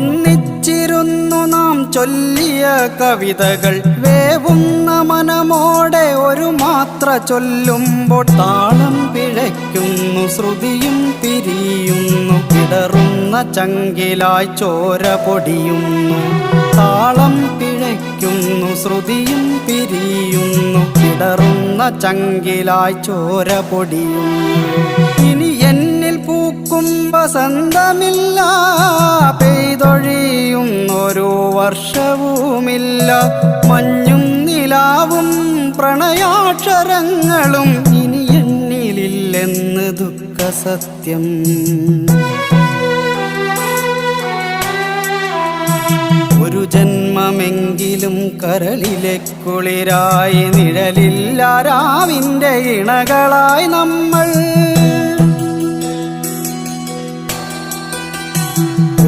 ഒന്നിച്ചിരുന്നു നാം ചൊല്ലിയ കവിതകൾ വേവുന്ന മനമോടെ ഒരു മാത്ര ചൊല്ലുമ്പോൾ താളം പിഴയ്ക്കുന്നു ശ്രുതിയും തിരിയുന്നു കിടറുന്ന ചങ്കിലായി ചോര പൊടിയുന്നു. താളം പിഴയ്ക്കുന്നു ശ്രുതിയും തിരിയുന്നു കിടറുന്ന ചങ്കിലായി ചോര പൊടിയുന്നു. ഇനി എന്നിൽ പൂക്കും വസന്തമില്ല വർഷവുമില്ല. മഞ്ഞും നിലാവും പ്രണയാക്ഷരങ്ങളും ഇനി എന്നിലില്ലെന്ന് ദുഃഖസത്യം. ഒരു ജന്മമെങ്കിലും കരളിലെ കുളിരായി നിഴലില്ല രാവിന്റെ ഇണകളായി നമ്മൾ.